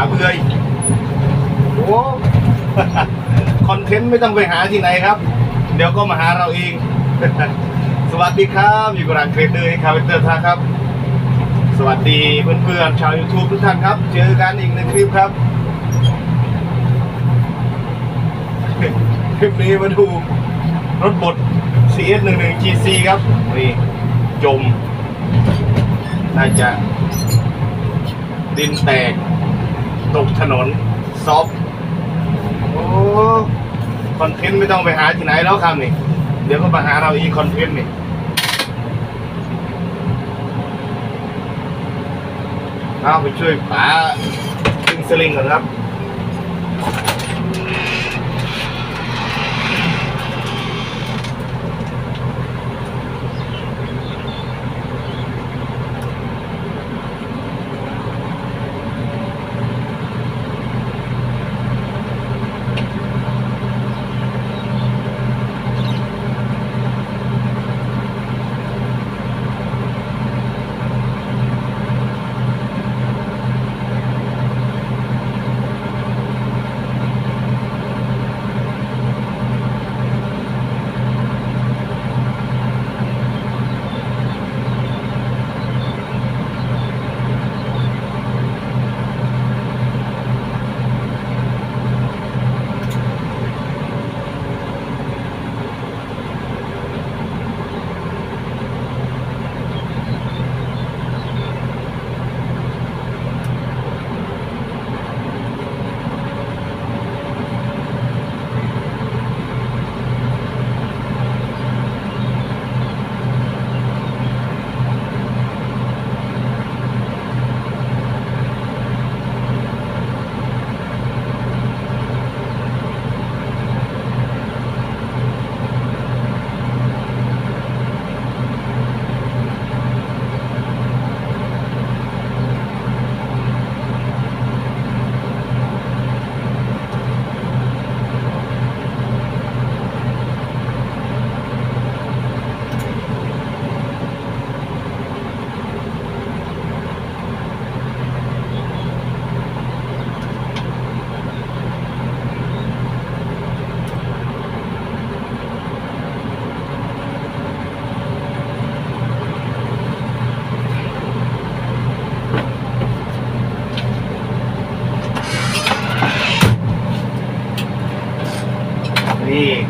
าเบื่อยโอ้คอนเทนต์ไม่ต้องไปหาที่ไหนครับ เดี๋ยวก็มาหาเราเอง สวัสดีครับอยู่กับร้านเครดเดอร์คาเวนเตอร์ท่าครับ สวัสดีเพื่อนๆชาว YouTube ทุกท่านครับ เจอกันอีกในคลิปครับคลิปนี้มาดูรถบด CS 1 1 GC ครับนี่จม น่าจะดินแตก ตกถนนซอฟโอ้คอนเทนต์ไม่ต้องไปหาที่ไหนแล้วครับนี่ เดี๋ยวก็มาหาเราอีกคอนเทนต์นี่เอาไปช่วยป๋าดึงสลิงก่อนครับ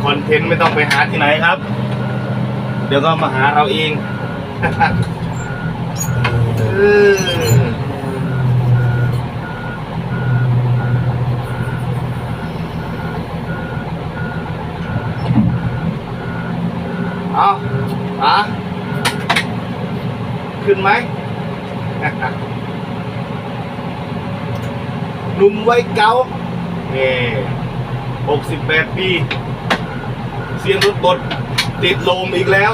คอนเทนต์ไม่ต้องไปหาที่ไหนครับ เดี๋ยวก็มาหาเราเองเออเอาอะขึ้นไหมหนุ่มไว้เก่านี่หกสิบแปดปี สียงรถบดติดลมอีกแล้ว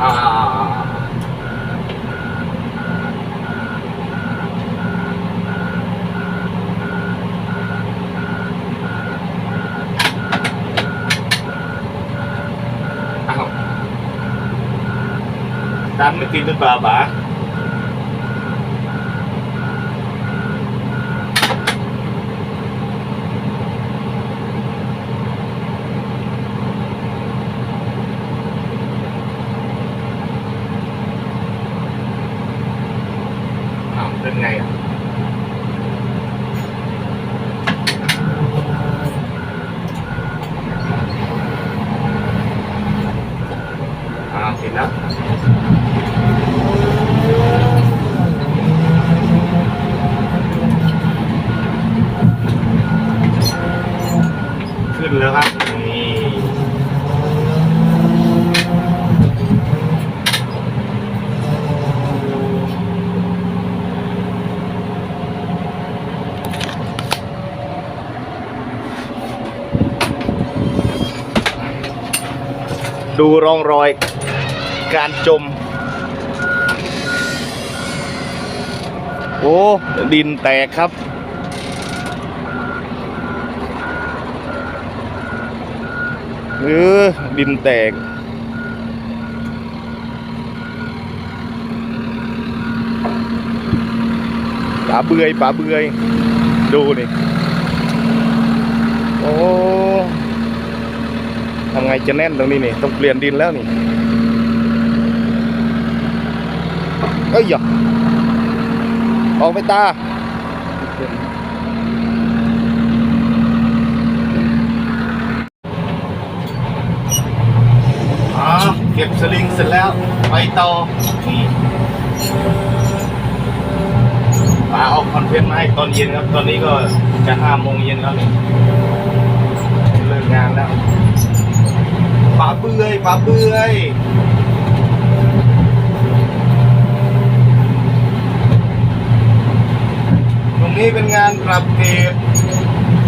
อ่าอ้าวดันไม่ติดหรือเปล่าป๋า อ้าวเป็นไงอะ อ้าวเห็นแล้ว ขึ้ นแล้วครับนี่ดูร่องรอยการจม โอ้ ดินแตกครับ เออดินแตกป๋าเบื่อยป๋าเบื่อยดูนี่ โอ้ทำไงจะแน่นตรงนี้นี่ ต้องเปลี่ยนดินแล้วนี่ เอ้ยอย่าออกไปตา อ่าเก็บสลิงเสร็จแล้วไปต่อนี่ปาเอาคอนเทนต์มาให้ตอนเย็นครับ ตอนนี้ก็จะห้าโมงเย็นแล้วนี่เลิกงานแล้วป๋าเบื่อยป๋าเบื่อยตรงนี้เป็นงานปรับเกรด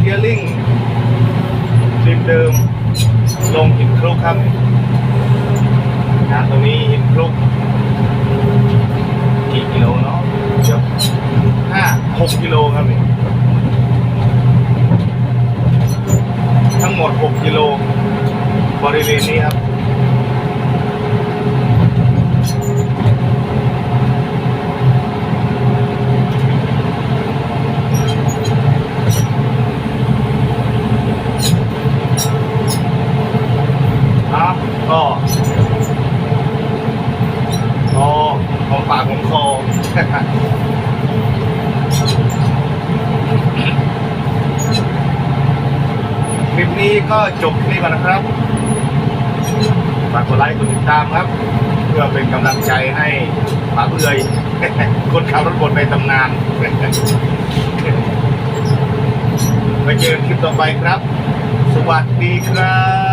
เกียร์ลิงดินเดิม ลงหินคลุกครับ งานตรงนี้หินลุกกี่กิโลเนาะเดี๋ยวห้าหกกิโลครับนี่ทั้งหมดหกกิโลบริเวณนี้ครับก็คอของปากของคอ คลิปนี้ก็จบที่นี่ก่อนนะครับ ฝากกดไลค์กดติดตามครับ เพื่อเป็นกำลังใจให้ป๋าเบื่อยคนขับรถบนในตำนานไปเจอกันคลิปต่อไปครับ สวัสดีครับ